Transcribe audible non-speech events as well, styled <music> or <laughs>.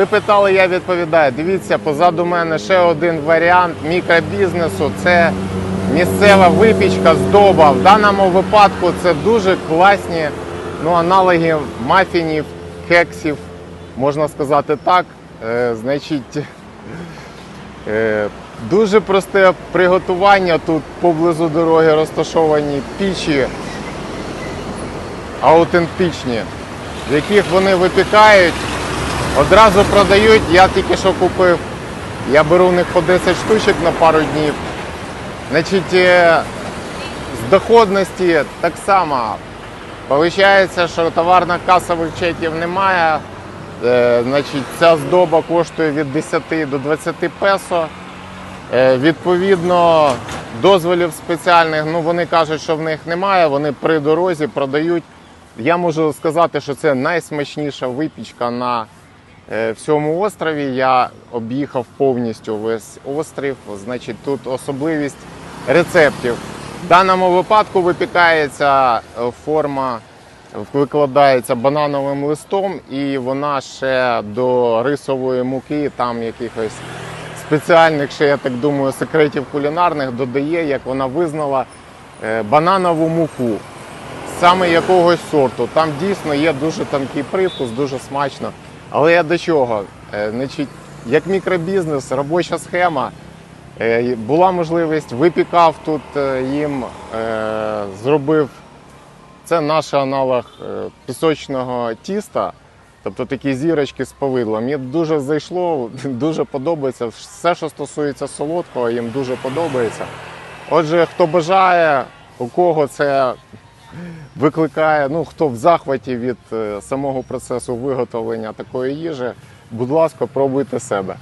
Ви питали, я відповідаю. Дивіться, позаду мене ще один варіант мікробізнесу. Це місцева випічка здоба. В даному випадку це дуже класні ну, аналоги мафінів, кексів, можна сказати так. Е, значить, е, дуже просте приготування. Тут поблизу дороги розташовані пічі аутентичні, в яких вони випікають. Одразу продають, я тільки що купив. Я беру в них по 10 штучок на пару днів. Значить, е, з доходності так само. Получається, що товарно-касових чеків немає. Е, Значить, ця здоба коштує від 10 до 20 песо. Е, Відповідно, дозволів спеціальних, ну вони кажуть, що в них немає, вони при дорозі продають. Я можу сказати, що це найсмачніша випічка на е, всьому острові. Я об'їхав повністю весь острів. Значить, тут особливість рецептів. В даному випадку випікається е, форма, викладається банановим листом, і вона ще до рисової муки, там якихось спеціальних, ще я так думаю, секретів кулінарних додає, як вона визнала е, бананову муку саме якогось сорту. Там дійсно є дуже тонкий привкус, дуже смачно. Але я до чого? Е, Значить, як мікробізнес, робоча схема. Е, Була можливість, випікав тут е, їм, зробив. Це наш аналог пісочного тіста, тобто такі зірочки з повидлом. Мені дуже зайшло, <laughs> дуже подобається. Все, що стосується солодкого, їм дуже подобається. Отже, хто бажає, у кого це викликає, ну хто в захваті від е, самого процесу виготовлення такої їжі, будь ласка, пробуйте себе.